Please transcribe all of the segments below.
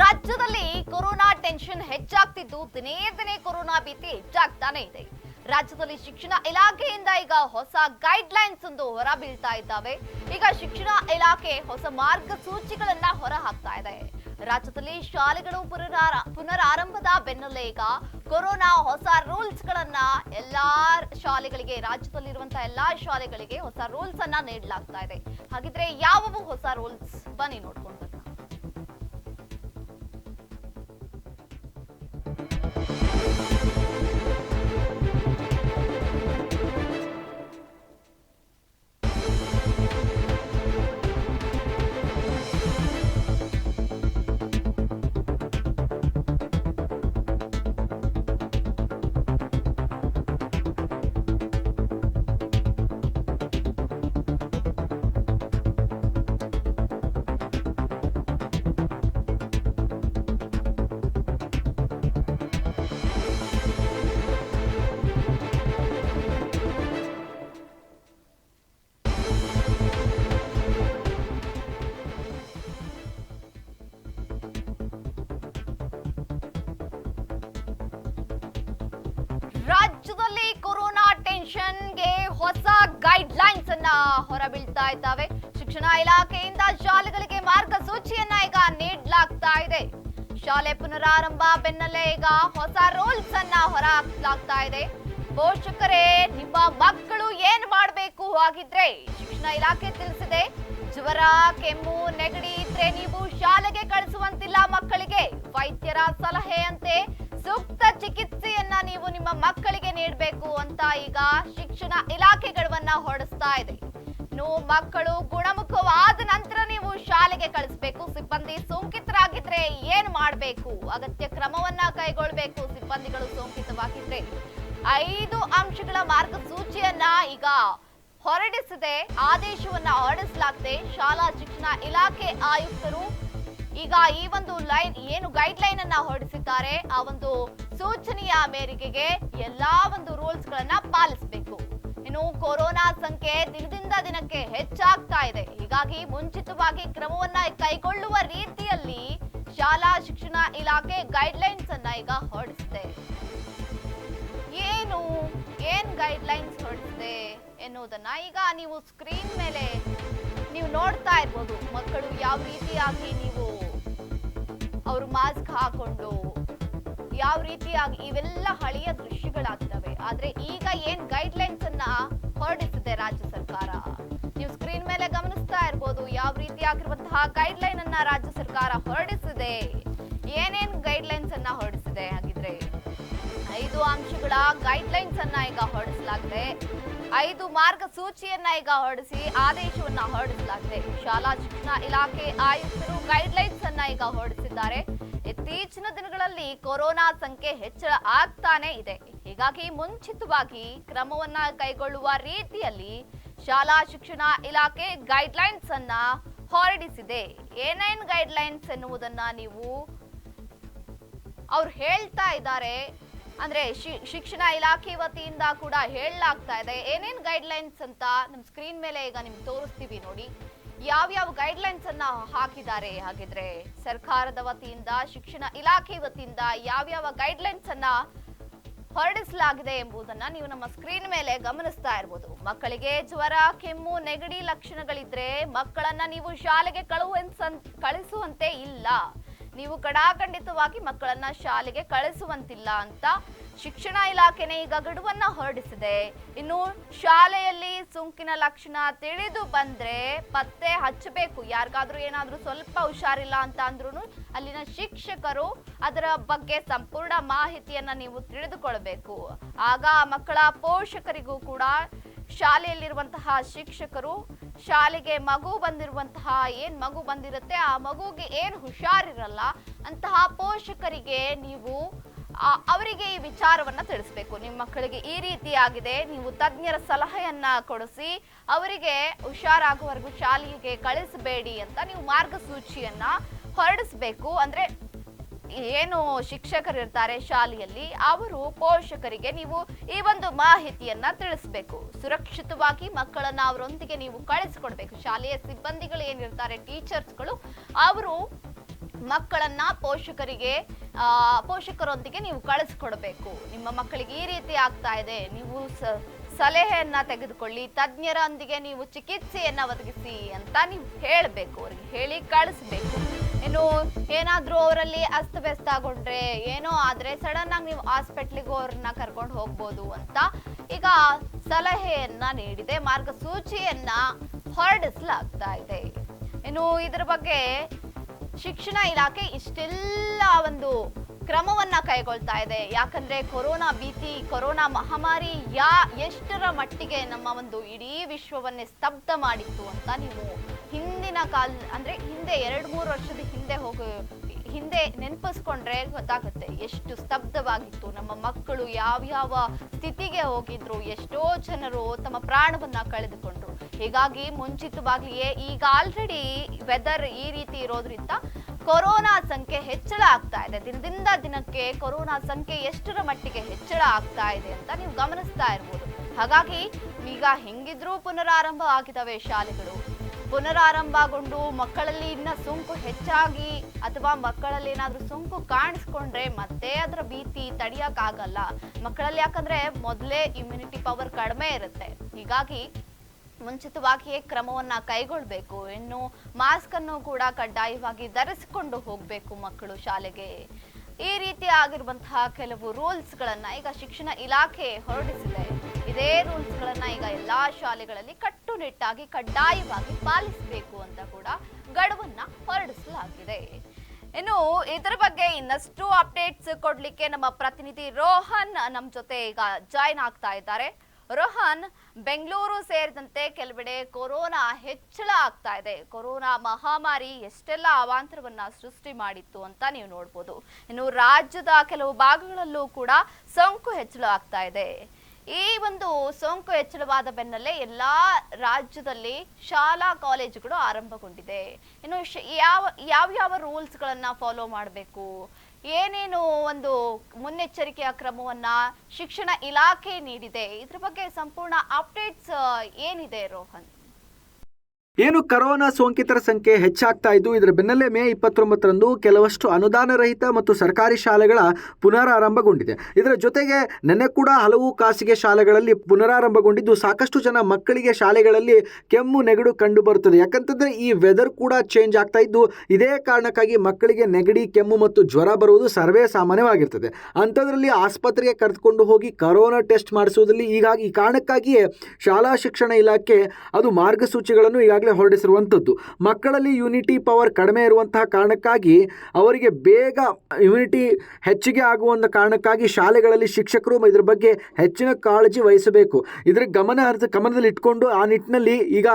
ರಾಜ್ಯದಲ್ಲಿ corona tension ಹೆಚ್ಚಾಗ್ತಿದ್ದು, ದಿನೇ ದಿನೇ ಕೊರೋನಾ ಭೀತಿ ಹೆಚ್ಚಾಗ್ತಾನೆ ಇದೆ. ರಾಜ್ಯದಲ್ಲಿ ಶಿಕ್ಷಣ ಇಲಾಖೆಯಿಂದ ಈಗ ಹೊಸ ಗೈಡ್ ಲೈನ್ಸ್ ಒಂದು ಹೊರ ಬೀಳ್ತಾ ಇದ್ದಾವೆ. ಈಗ ಶಿಕ್ಷಣ ಇಲಾಖೆ ಹೊಸ ಮಾರ್ಗಸೂಚಿಗಳನ್ನ ಹೊರ ಹಾಕ್ತಾ ಇದೆ. ರಾಜ್ಯದಲ್ಲಿ ಶಾಲೆಗಳು ಪುನರಾರ, ಪುನರಾರಂಭದ ಬೆನ್ನಲ್ಲೇ ಈಗ ಕೊರೋನಾ ಹೊಸ ರೂಲ್ಸ್ ಗಳನ್ನ ಎಲ್ಲಾ ಶಾಲೆಗಳಿಗೆ ರಾಜ್ಯದಲ್ಲಿರುವಂತಹ ಎಲ್ಲಾ ಶಾಲೆಗಳಿಗೆ ಹೊಸ ರೂಲ್ಸ್ ಅನ್ನ ನೀಡಲಾಗ್ತಾ ಇದೆ. ಹಾಗಿದ್ರೆ ಯಾವವು ಹೊಸ ರೂಲ್ಸ್? ಬನ್ನಿ ನೋಡ್ಕೊಂಡು. ರಾಜ್ಯದಲ್ಲಿ ಕೊರೋನಾ ಟೆನ್ಷನ್ಗೆ ಹೊಸ ಗೈಡ್ ಲೈನ್ಸ್ ಅನ್ನ ಹೊರಬೀಳ್ತಾ ಇದ್ದಾವೆ. ಶಿಕ್ಷಣ ಇಲಾಖೆಯಿಂದ ಶಾಲೆಗಳಿಗೆ ಮಾರ್ಗಸೂಚಿಯನ್ನ ಈಗ ನೀಡಲಾಗ್ತಾ ಇದೆ. ಶಾಲೆ ಪುನರಾರಂಭ ಬೆನ್ನಲ್ಲೇ ಈಗ ಹೊಸ ರೂಲ್ಸ್ ಅನ್ನ ಹೊರ ಇದೆ. ಪೋಷಕರೇ, ನಿಮ್ಮ ಮಕ್ಕಳು ಏನ್ ಮಾಡಬೇಕು ಹಾಗಿದ್ರೆ? ಶಿಕ್ಷಣ ಇಲಾಖೆ ತಿಳಿಸಿದೆ. ಜ್ವರ, ಕೆಮ್ಮು, ನೆಗಡಿ ಇದ್ರೆ ನೀವು ಶಾಲೆಗೆ ಕಳಿಸುವಂತಿಲ್ಲ ಮಕ್ಕಳಿಗೆ. ವೈದ್ಯರ ಸಲಹೆಯಂತೆ ಸೂಕ್ತ ಚಿಕಿತ್ಸೆಯನ್ನ ನೀವು ನಿಮ್ಮ ಮಕ್ಕಳಿಗೆ ನೀಡಬೇಕು ಅಂತ ಈಗ ಶಿಕ್ಷಣ ಇಲಾಖೆಗಳನ್ನ ಹೊರಡಿಸ್ತಾ ಇದೆ. ಇನ್ನು ಮಕ್ಕಳು ಗುಣಮುಖವಾದ ನಂತರ ನೀವು ಶಾಲೆಗೆ ಕಳಿಸ್ಬೇಕು. ಸಿಬ್ಬಂದಿ ಸೋಂಕಿತರಾಗಿದ್ರೆ ಏನ್ ಮಾಡಬೇಕು? ಅಗತ್ಯ ಕ್ರಮವನ್ನ ಕೈಗೊಳ್ಬೇಕು ಸಿಬ್ಬಂದಿಗಳು ಸೋಂಕಿತವಾಗಿದ್ರೆ. ಐದು ಅಂಶಗಳ ಮಾರ್ಗಸೂಚಿಯನ್ನ ಈಗ ಹೊರಡಿಸಿದೆ. ಆದೇಶವನ್ನ ಹೊರಡಿಸಲಾಗಿದೆ ಶಾಲಾ ಶಿಕ್ಷಣ ಇಲಾಖೆ ಆಯುಕ್ತರು ಈಗ ಈ ಒಂದು ಲೈನ್ ಏನು ಗೈಡ್ ಲೈನ್ ಅನ್ನ ಹೊರಡಿಸಿದ್ದಾರೆ, ಆ ಒಂದು ಸೂಚನೆಯ ಮೇರೆಗೆ ಎಲ್ಲಾ ಒಂದು ರೂಲ್ಸ್ ಗಳನ್ನ ಪಾಲಿಸಬೇಕು. ಇನ್ನು ಕೊರೋನಾ ಸಂಖ್ಯೆ ದಿನದಿಂದ ದಿನಕ್ಕೆ ಹೆಚ್ಚಾಗ್ತಾ ಇದೆ. ಹೀಗಾಗಿ ಮುಂಚಿತವಾಗಿ ಕ್ರಮವನ್ನ ಕೈಗೊಳ್ಳುವ ರೀತಿಯಲ್ಲಿ ಶಾಲಾ ಶಿಕ್ಷಣ ಇಲಾಖೆ ಗೈಡ್ ಲೈನ್ಸ್ ಅನ್ನ ಈಗ ಹೊರಡಿಸಿದೆ. ಏನು, ಏನ್ ಗೈಡ್ ಲೈನ್ಸ್ ಹೊರಡಿಸಿದೆ ಎನ್ನುವುದನ್ನ ಈಗ ನೀವು ಸ್ಕ್ರೀನ್ ಮೇಲೆ ನೀವು ನೋಡ್ತಾ ಇರ್ಬೋದು. ಮಕ್ಕಳು ಯಾವ ರೀತಿಯಾಗಿ ನೀವು ಅವರು ಮಾಸ್ಕ್ ಹಾಕೊಂಡು ಯಾವ ರೀತಿಯಾಗಿ ಇವೆಲ್ಲ ಹಳೆಯ ದೃಶ್ಯಗಳಾಗ್ತವೆ. ಆದ್ರೆ ಈಗ ಏನ್ ಗೈಡ್ ಲೈನ್ಸ್ ಅನ್ನ ಹೊರಡಿಸಿದೆ ರಾಜ್ಯ ಸರ್ಕಾರ? ನೀವು ಸ್ಕ್ರೀನ್ ಮೇಲೆ ಗಮನಿಸ್ತಾ ಇರ್ಬೋದು ಯಾವ ರೀತಿಯಾಗಿರುವಂತಹ ಗೈಡ್ ಲೈನ್ ಅನ್ನ ರಾಜ್ಯ ಸರ್ಕಾರ ಹೊರಡಿಸಿದೆ. ಏನೇನ್ ಗೈಡ್ ಲೈನ್ಸ್ ಅನ್ನ ಹೊರಡಿಸಿದೆ ಹಾಗಿದ್ರೆ? ಐದು ಅಂಶಗಳ ಗೈಡ್ ಲೈನ್ಸ್ ಅನ್ನ ಈಗ ಹೊರಡಿಸಲಾಗಿದೆ. ಐದು ಮಾರ್ಗಸೂಚಿಯನ್ನ ಈಗ ಹೊರಡಿಸಿ ಆದೇಶವನ್ನ ಹೊರಡಿಸಲಾಗಿದೆ. ಶಾಲಾ ಶಿಕ್ಷಣ ಇಲಾಖೆ ಆಯುಕ್ತರು ಗೈಡ್ ಲೈನ್ಸ್ ಅನ್ನ ಈಗ ಹೊರಡಿಸಿದ್ದಾರೆ. ಇತ್ತೀಚಿನ ದಿನಗಳಲ್ಲಿ ಕೊರೋನಾ ಸಂಖ್ಯೆ ಹೆಚ್ಚಳ ಆಗ್ತಾನೆ ಇದೆ. ಹೀಗಾಗಿ ಮುಂಚಿತವಾಗಿ ಕ್ರಮವನ್ನ ಕೈಗೊಳ್ಳುವ ರೀತಿಯಲ್ಲಿ ಶಾಲಾ ಶಿಕ್ಷಣ ಇಲಾಖೆ ಗೈಡ್ ಲೈನ್ಸ್ ಅನ್ನ ಹೊರಡಿಸಿದೆ. ಏನೇನ್ ಗೈಡ್ ಲೈನ್ಸ್ ಎನ್ನುವುದನ್ನ ನೀವು ಅವ್ರು ಹೇಳ್ತಾ ಇದ್ದಾರೆ. ಅಂದ್ರೆ ಶಿಕ್ಷಣ ಇಲಾಖೆ ವತಿಯಿಂದ ಕೂಡ ಹೇಳಲಾಗ್ತಾ ಇದೆ. ಏನೇನ್ ಗೈಡ್ ಲೈನ್ಸ್ ಅಂತ ನಮ್ ಸ್ಕ್ರೀನ್ ಮೇಲೆ ಈಗ ನಿಮ್ಗೆ ತೋರಿಸ್ತೀವಿ ನೋಡಿ. ಯಾವ್ಯಾವ ಗೈಡ್ ಲೈನ್ಸ್ ಅನ್ನ ಹಾಕಿದ್ದಾರೆ ಹಾಗಿದ್ರೆ ಸರ್ಕಾರದ ವತಿಯಿಂದ, ಶಿಕ್ಷಣ ಇಲಾಖೆ ವತಿಯಿಂದ ಯಾವ್ಯಾವ ಗೈಡ್ ಲೈನ್ಸ್ ಅನ್ನ ಹೊರಡಿಸಲಾಗಿದೆ ಎಂಬುದನ್ನ ನೀವು ನಮ್ಮ ಸ್ಕ್ರೀನ್ ಮೇಲೆ ಗಮನಿಸ್ತಾ ಇರ್ಬೋದು. ಮಕ್ಕಳಿಗೆ ಜ್ವರ, ಕೆಮ್ಮು, ನೆಗಡಿ ಲಕ್ಷಣಗಳಿದ್ರೆ ಮಕ್ಕಳನ್ನ ನೀವು ಶಾಲೆಗೆ ಕಳುವಂತ ಕಳಿಸುವಂತೆ ಇಲ್ಲ. ನೀವು ಕಡಾಖಂಡಿತವಾಗಿ ಮಕ್ಕಳನ್ನ ಶಾಲೆಗೆ ಕಳಿಸುವಂತಿಲ್ಲ ಅಂತ ಶಿಕ್ಷಣ ಇಲಾಖೆನೇ ಈಗ ಗಡುವನ್ನ ಹೊರಡಿಸಿದೆ. ಇನ್ನು ಶಾಲೆಯಲ್ಲಿ ಸೋಂಕಿನ ಲಕ್ಷಣ ತಿಳಿದು ಬಂದ್ರೆ ಪತ್ತೆ ಹಚ್ಚಬೇಕು. ಯಾರಿಗಾದ್ರೂ ಏನಾದ್ರೂ ಸ್ವಲ್ಪ ಹುಷಾರಿಲ್ಲ ಅಂತ ಅಂದ್ರೂ ಅಲ್ಲಿನ ಶಿಕ್ಷಕರು ಅದರ ಬಗ್ಗೆ ಸಂಪೂರ್ಣ ಮಾಹಿತಿಯನ್ನ ನೀವು ತಿಳಿದುಕೊಳ್ಬೇಕು. ಆಗ ಮಕ್ಕಳ ಪೋಷಕರಿಗೂ ಕೂಡ ಶಾಲೆಯಲ್ಲಿರುವಂತಹ ಶಿಕ್ಷಕರು ಶಾಲೆಗೆ ಮಗು ಬಂದಿರುವಂತಹ ಏನ್ ಮಗು ಬಂದಿರುತ್ತೆ, ಆ ಮಗುಗೆ ಏನ್ ಹುಷಾರಿರಲ್ಲ, ಅಂತಹ ಪೋಷಕರಿಗೆ ನೀವು ಅವರಿಗೆ ಈ ವಿಚಾರವನ್ನ ತಿಳಿಸ್ಬೇಕು. ನಿಮ್ಮ ಮಕ್ಕಳಿಗೆ ಈ ರೀತಿಯಾಗಿದೆ, ನೀವು ತಜ್ಞರ ಸಲಹೆಯನ್ನ ಕೊಡಿಸಿ, ಅವರಿಗೆ ಹುಷಾರಾಗುವವರೆಗೂ ಶಾಲೆಗೆ ಕಳಿಸಬೇಡಿ ಅಂತ ನೀವು ಮಾರ್ಗಸೂಚಿಯನ್ನ ಹೊರಡಿಸ್ಬೇಕು. ಅಂದ್ರೆ ಏನು ಶಿಕ್ಷಕರು ಇರ್ತಾರೆ ಶಾಲೆಯಲ್ಲಿ, ಅವರು ಪೋಷಕರಿಗೆ ನೀವು ಈ ಒಂದು ಮಾಹಿತಿಯನ್ನ ತಿಳಿಸ್ಬೇಕು. ಸುರಕ್ಷಿತವಾಗಿ ಮಕ್ಕಳನ್ನ ಅವರೊಂದಿಗೆ ನೀವು ಕಳಿಸ್ಕೊಡ್ಬೇಕು. ಶಾಲೆಯ ಸಿಬ್ಬಂದಿಗಳು ಏನಿರ್ತಾರೆ, ಟೀಚರ್ಸ್ಗಳು, ಅವರು ಮಕ್ಕಳನ್ನ ಪೋಷಕರಿಗೆ ಪೋಷಕರೊಂದಿಗೆ ನೀವು ಕಳಿಸ್ಕೊಡ್ಬೇಕು. ನಿಮ್ಮ ಮಕ್ಕಳಿಗೆ ಈ ರೀತಿ ಆಗ್ತಾ ಇದೆ. ನೀವು ಸಲಹೆಯನ್ನ ತೆಗೆದುಕೊಳ್ಳಿ, ತಜ್ಞರೊಂದಿಗೆ ನೀವು ಚಿಕಿತ್ಸೆಯನ್ನ ಒದಗಿಸಿ ಅಂತ ನೀವು ಹೇಳಬೇಕು. ಅವ್ರಿಗೆ ಹೇಳಿ ಕಳಿಸ್ಬೇಕು. ಇನ್ನು ಏನಾದ್ರೂ ಅವರಲ್ಲಿ ಅಸ್ತವ್ಯಸ್ತ ಆಗೊಂಡ್ರೆ ಏನೋ ಆದ್ರೆ ಸಡನ್ ಆಗಿ ನೀವು ಹಾಸ್ಪಿಟ್ಲಿಗೂ ಅವ್ರನ್ನ ಕರ್ಕೊಂಡು ಹೋಗ್ಬೋದು ಅಂತ ಈಗ ಸಲಹೆಯನ್ನ ನೀಡಿದೆ, ಮಾರ್ಗಸೂಚಿಯನ್ನ ಹೊರಡಿಸಲಾಗ್ತಾ ಇದೆ. ಇನ್ನು ಇದ್ರ ಬಗ್ಗೆ ಶಿಕ್ಷಣ ಇಲಾಖೆ ಇಷ್ಟೆಲ್ಲ ಒಂದು ಕ್ರಮವನ್ನ ಕೈಗೊಳ್ತಾ ಇದೆ. ಯಾಕಂದ್ರೆ ಕೊರೋನಾ ಭೀತಿ, ಕೊರೋನಾ ಮಹಾಮಾರಿ ಯಾ ಎಷ್ಟರ ಮಟ್ಟಿಗೆ ನಮ್ಮ ಒಂದು ಇಡೀ ವಿಶ್ವವನ್ನೇ ಸ್ತಬ್ಧ ಮಾಡಿತ್ತು ಅಂತ ನೀವು ಹಿಂದಿನ ಕಾಲ, ಅಂದ್ರೆ ಹಿಂದೆ ಎರಡ್ ಮೂರು ವರ್ಷದ ಹಿಂದೆ ಹೋಗ, ಹಿಂದೆ ನೆನಪಿಸ್ಕೊಂಡ್ರೆ ಗೊತ್ತಾಗುತ್ತೆ ಎಷ್ಟು ಸ್ತಬ್ಧವಾಗಿತ್ತು. ನಮ್ಮ ಮಕ್ಕಳು ಯಾವ್ಯಾವ ಸ್ಥಿತಿಗೆ ಹೋಗಿದ್ರು, ಎಷ್ಟೋ ಜನರು ತಮ್ಮ ಪ್ರಾಣವನ್ನ ಕಳೆದುಕೊಂಡ್ರು. ಹೀಗಾಗಿ ಮುಂಚಿತವಾಗ್ಲಿಯೇ ಈಗ ಆಲ್ರೆಡಿ ವೆದರ್ ಈ ರೀತಿ ಇರೋದ್ರಿಂದ ಕೊರೋನಾ ಸಂಖ್ಯೆ ಹೆಚ್ಚಳ ಆಗ್ತಾ ಇದೆ. ದಿನದಿಂದ ದಿನಕ್ಕೆ ಕೊರೋನಾ ಸಂಖ್ಯೆ ಎಷ್ಟರ ಮಟ್ಟಿಗೆ ಹೆಚ್ಚಳ ಆಗ್ತಾ ಇದೆ ಅಂತ ನೀವು ಗಮನಿಸ್ತಾ ಇರ್ಬೋದು. ಹಾಗಾಗಿ ಈಗ ಹೆಂಗಿದ್ರೂ ಪುನರಾರಂಭ ಆಗಿದ್ದಾವೆ ಶಾಲೆಗಳು. ಪುನರಾರಂಭಗೊಂಡು ಮಕ್ಕಳಲ್ಲಿ ಇನ್ನ ಸೋಂಕು ಹೆಚ್ಚಾಗಿ ಅಥವಾ ಮಕ್ಕಳಲ್ಲಿ ಏನಾದ್ರೂ ಸೋಂಕು ಕಾಣಿಸ್ಕೊಂಡ್ರೆ ಮತ್ತೆ ಅದರ ಭೀತಿ ತಡಿಯಕ್ಕಾಗಲ್ಲ ಮಕ್ಕಳಲ್ಲಿ ಯಾಕಂದ್ರೆ ಮೊದಲೇ ಇಮ್ಯುನಿಟಿ ಪವರ್ ಕಡಿಮೆ ಇರುತ್ತೆ. ಹೀಗಾಗಿ ಮುಂಚಿತವಾಗಿಯೇ ಕ್ರಮವನ್ನ ಕೈಗೊಳ್ಬೇಕು. ಇನ್ನು ಮಾಸ್ಕ್ ಅನ್ನು ಕೂಡ ಕಡ್ಡಾಯವಾಗಿ ಧರಿಸಿಕೊಂಡು ಹೋಗ್ಬೇಕು ಮಕ್ಕಳು ಶಾಲೆಗೆ. ಈ ರೀತಿ ಆಗಿರುವಂತಹ ಕೆಲವು ರೂಲ್ಸ್ ಗಳನ್ನ ಈಗ ಶಿಕ್ಷಣ ಇಲಾಖೆ ಹೊರಡಿಸಿದೆ. ಇದೇ ರೂಲ್ಸ್ಗಳನ್ನ ಈಗ ಎಲ್ಲಾ ಶಾಲೆಗಳಲ್ಲಿ ಕಟ್ಟುನಿಟ್ಟಾಗಿ, ಕಡ್ಡಾಯವಾಗಿ ಪಾಲಿಸಬೇಕು ಅಂತ ಕೂಡ ಗಡುವನ್ನ ಹೊರಡಿಸಲಾಗಿದೆ. ಇನ್ನು ಇದರ ಬಗ್ಗೆ ಇನ್ನಷ್ಟು ಅಪ್ಡೇಟ್ಸ್ ಕೊಡ್ಲಿಕ್ಕೆ ನಮ್ಮ ಪ್ರತಿನಿಧಿ ರೋಹನ್ ನಮ್ಮ ಜೊತೆ ಈಗ ಜಾಯ್ನ್ ಆಗ್ತಾ ಇದ್ದಾರೆ. ರೋಹನ್, ಬೆಂಗಳೂರು ಸೇರಿದಂತೆ ಕೆಲವೆಡೆ ಕೊರೋನಾ ಹೆಚ್ಚಳ ಆಗ್ತಾ ಇದೆ. ಕೊರೋನಾ ಮಹಾಮಾರಿ ಎಷ್ಟೆಲ್ಲ ಅವಾಂತರವನ್ನ ಸೃಷ್ಟಿ ಮಾಡಿತ್ತು ಅಂತ ನೀವು ನೋಡ್ಬೋದು. ಇನ್ನು ರಾಜ್ಯದ ಕೆಲವು ಭಾಗಗಳಲ್ಲೂ ಕೂಡ ಸೋಂಕು ಹೆಚ್ಚಳ ಆಗ್ತಾ ಇದೆ. ಈ ಒಂದು ಸೋಂಕು ಹೆಚ್ಚಳವಾದ ಬೆನ್ನಲ್ಲೇ ಎಲ್ಲಾ ರಾಜ್ಯದಲ್ಲಿ ಶಾಲಾ ಕಾಲೇಜುಗಳು ಆರಂಭಗೊಂಡಿದೆ. ಇನ್ನು ಯಾವ ಯಾವ ಯಾವ ರೂಲ್ಸ್ ಗಳನ್ನ ಫಾಲೋ ಮಾಡಬೇಕು? ಏನೇನು ಒಂದು ಮುನ್ನೆಚ್ಚರಿಕೆಯ ಕ್ರಮವನ್ನ ಶಿಕ್ಷಣ ಇಲಾಖೆ ನೀಡಿದೆ? ಇದ್ರ ಬಗ್ಗೆ ಸಂಪೂರ್ಣ ಅಪ್ಡೇಟ್ಸ್, ಏನಿದೆ ರೋಹನ್? ಏನು ಕರೋನಾ ಸೋಂಕಿತರ ಸಂಖ್ಯೆ ಹೆಚ್ಚಾಗ್ತಾ ಇದ್ದು, ಇದರ ಬೆನ್ನಲ್ಲೇ ಮೇ ಇಪ್ಪತ್ತೊಂಬತ್ತರಂದು ಕೆಲವಷ್ಟು ಅನುದಾನ ರಹಿತ ಮತ್ತು ಸರ್ಕಾರಿ ಶಾಲೆಗಳ ಪುನರಾರಂಭಗೊಂಡಿದೆ. ಇದರ ಜೊತೆಗೆ ನಿನ್ನೆ ಕೂಡ ಹಲವು ಖಾಸಗಿ ಶಾಲೆಗಳಲ್ಲಿ ಪುನರಾರಂಭಗೊಂಡಿದ್ದು, ಸಾಕಷ್ಟು ಜನ ಮಕ್ಕಳಿಗೆ ಶಾಲೆಗಳಲ್ಲಿ ಕೆಮ್ಮು, ನೆಗಡು ಕಂಡು ಬರುತ್ತದೆ ಯಾಕಂತಂದ್ರೆ ಈ ವೆದರ್ ಕೂಡ ಚೇಂಜ್ ಆಗ್ತಾ ಇದ್ದು, ಇದೇ ಕಾರಣಕ್ಕಾಗಿ ಮಕ್ಕಳಿಗೆ ನೆಗಡಿ, ಕೆಮ್ಮು ಮತ್ತು ಜ್ವರ ಬರುವುದು ಸರ್ವೇ ಸಾಮಾನ್ಯವಾಗಿರ್ತದೆ. ಅಂಥದ್ರಲ್ಲಿ ಆಸ್ಪತ್ರೆಗೆ ಕರೆದುಕೊಂಡು ಹೋಗಿ ಕರೋನಾ ಟೆಸ್ಟ್ ಮಾಡಿಸುವುದರಲ್ಲಿ ಈಗಾಗಿ ಈ ಕಾರಣಕ್ಕಾಗಿಯೇ ಶಾಲಾ ಶಿಕ್ಷಣ ಇಲಾಖೆ ಅದು ಮಾರ್ಗಸೂಚಿಗಳನ್ನು ಈಗಾಗಲೇ ಹೊರಡಿಸಿರುವಂಥದ್ದು. ಮಕ್ಕಳಲ್ಲಿ ಯುನಿಟಿ ಪವರ್ ಕಡಿಮೆ ಇರುವಂತಹ ಕಾರಣಕ್ಕಾಗಿ ಅವರಿಗೆ ಬೇಗ ಇಮ್ಯುನಿಟಿ ಹೆಚ್ಚಿಗೆ ಆಗುವಂಥ ಕಾರಣಕ್ಕಾಗಿ ಶಾಲೆಗಳಲ್ಲಿ ಶಿಕ್ಷಕರು ಇದ್ರ ಬಗ್ಗೆ ಹೆಚ್ಚಿನ ಕಾಳಜಿ ವಹಿಸಬೇಕು. ಇದರ ಗಮನ ಹರಿದ ಗಮನದಲ್ಲಿ ಇಟ್ಕೊಂಡು ಆ ನಿಟ್ಟಿನಲ್ಲಿ ಈಗ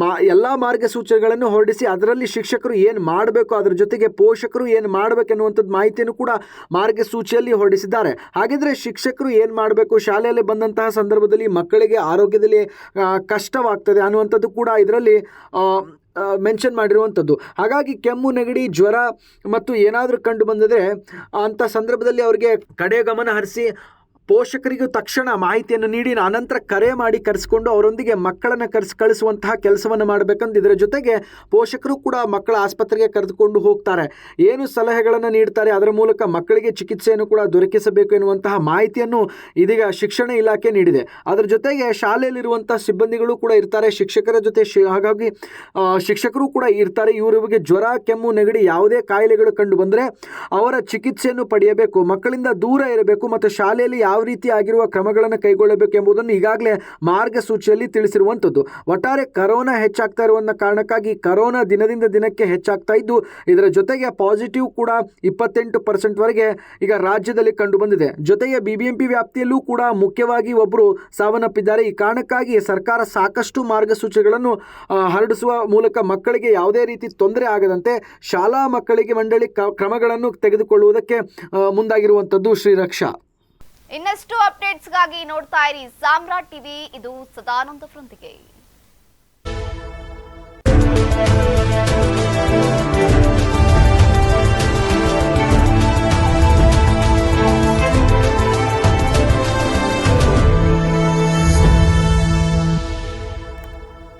ಮಾ, ಎಲ್ಲ ಮಾರ್ಗಸೂಚಿಗಳನ್ನು ಹೊರಡಿಸಿ ಅದರಲ್ಲಿ ಶಿಕ್ಷಕರು ಏನು ಮಾಡಬೇಕು, ಅದರ ಜೊತೆಗೆ ಪೋಷಕರು ಏನು ಮಾಡಬೇಕೆನ್ನುವಂಥದ್ದು ಮಾಹಿತಿಯನ್ನು ಕೂಡ ಮಾರ್ಗಸೂಚಿಯಲ್ಲಿ ಹೊರಡಿಸಿದ್ದಾರೆ. ಹಾಗಿದ್ರೆ ಶಿಕ್ಷಕರು ಏನು ಮಾಡಬೇಕು, ಶಾಲೆಯಲ್ಲಿ ಬಂದಂತಹ ಸಂದರ್ಭದಲ್ಲಿ ಮಕ್ಕಳಿಗೆ ಆರೋಗ್ಯದಲ್ಲಿ ಕಷ್ಟವಾಗ್ತದೆ ಅನ್ನುವಂಥದ್ದು ಕೂಡ ಇದರಲ್ಲಿ ಮೆನ್ಷನ್ ಮಾಡಿರುವಂಥದ್ದು. ಹಾಗಾಗಿ ಕೆಮ್ಮು, ನೆಗಡಿ, ಜ್ವರ ಮತ್ತು ಏನಾದರೂ ಕಂಡು ಬಂದಿದ್ರೆ ಅಂಥ ಸಂದರ್ಭದಲ್ಲಿ ಅವರಿಗೆ ಕಡೆ ಗಮನ ಹರಿಸಿ ಪೋಷಕರಿಗೂ ತಕ್ಷಣ ಮಾಹಿತಿಯನ್ನು ನೀಡಿ ಅನಂತರ ಕರೆ ಮಾಡಿ ಕರೆಸಿಕೊಂಡು ಅವರೊಂದಿಗೆ ಮಕ್ಕಳನ್ನು ಕರೆಸಿ, ಕಳಿಸುವಂತಹ ಕೆಲಸವನ್ನು ಮಾಡಬೇಕಂತ ಇದರ ಜೊತೆಗೆ ಪೋಷಕರು ಕೂಡ ಮಕ್ಕಳ ಆಸ್ಪತ್ರೆಗೆ ಕರೆದುಕೊಂಡು ಹೋಗ್ತಾರೆ. ಏನು ಸಲಹೆಗಳನ್ನು ನೀಡ್ತಾರೆ, ಅದರ ಮೂಲಕ ಮಕ್ಕಳಿಗೆ ಚಿಕಿತ್ಸೆಯನ್ನು ಕೂಡ ದೊರಕಿಸಬೇಕು ಎನ್ನುವಂತಹ ಮಾಹಿತಿಯನ್ನು ಇದೀಗ ಶಿಕ್ಷಣ ಇಲಾಖೆ ನೀಡಿದೆ. ಅದರ ಜೊತೆಗೆ ಶಾಲೆಯಲ್ಲಿರುವಂತಹ ಸಿಬ್ಬಂದಿಗಳು ಕೂಡ ಇರ್ತಾರೆ, ಶಿಕ್ಷಕರ ಜೊತೆ ಹಾಗಾಗಿ ಶಿಕ್ಷಕರು ಕೂಡ ಇರ್ತಾರೆ. ಇವರಿಗೆ ಜ್ವರ, ಕೆಮ್ಮು, ನೆಗಡಿ ಯಾವುದೇ ಕಾಯಿಲೆಗಳು ಕಂಡು ಬಂದರೆ ಅವರ ಚಿಕಿತ್ಸೆಯನ್ನು ಪಡೆಯಬೇಕು. ಮಕ್ಕಳಿಂದ ದೂರ ಇರಬೇಕು. ಮತ್ತು ಶಾಲೆಯಲ್ಲಿ ಯಾವ ರೀತಿ ಆಗಿರುವ ಕ್ರಮಗಳನ್ನು ಕೈಗೊಳ್ಳಬೇಕು ಎಂಬುದನ್ನು ಈಗಾಗಲೇ ಮಾರ್ಗಸೂಚಿಯಲ್ಲಿ ತಿಳಿಸಿರುವಂಥದ್ದು. ಒಟ್ಟಾರೆ ಕರೋನಾ ಹೆಚ್ಚಾಗ್ತಾ ಇರುವಂಥ ಕಾರಣಕ್ಕಾಗಿ ಕರೋನಾ ದಿನದಿಂದ ದಿನಕ್ಕೆ ಹೆಚ್ಚಾಗ್ತಾ ಇದ್ದು, ಇದರ ಜೊತೆಗೆ ಪಾಸಿಟಿವ್ ಕೂಡ ಇಪ್ಪತ್ತೆಂಟು ಪರ್ಸೆಂಟ್ವರೆಗೆ ಈಗ ರಾಜ್ಯದಲ್ಲಿ ಕಂಡು ಬಂದಿದೆ ಜೊತೆಗೆ ಬಿ ಬಿ ಎಂ ಪಿ ವ್ಯಾಪ್ತಿಯಲ್ಲೂ ಕೂಡ ಮುಖ್ಯವಾಗಿ ಒಬ್ಬರು ಸಾವನ್ನಪ್ಪಿದ್ದಾರೆ. ಈ ಕಾರಣಕ್ಕಾಗಿ ಸರ್ಕಾರ ಸಾಕಷ್ಟು ಮಾರ್ಗಸೂಚಿಗಳನ್ನು ಹರಡಿಸುವ ಮೂಲಕ ಮಕ್ಕಳಿಗೆ ಯಾವುದೇ ರೀತಿ ತೊಂದರೆ ಆಗದಂತೆ ಶಾಲಾ ಮಕ್ಕಳಿಗೆ ಮಂಡಳಿ ಕ್ರಮಗಳನ್ನು ತೆಗೆದುಕೊಳ್ಳುವುದಕ್ಕೆ ಮುಂದಾಗಿರುವಂಥದ್ದು ಶ್ರೀರಕ್ಷಾ ಇನ್ನಷ್ಟು ಅಪ್ಡೇಟ್ಸ್ಗಾಗಿ ನೋಡ್ತಾ ಇರಿ ಸಾಮ್ರಾಟ್ ಟಿವಿ ಇದು ಸದಾನಂದ ಫ್ರಂತಿಗೆ.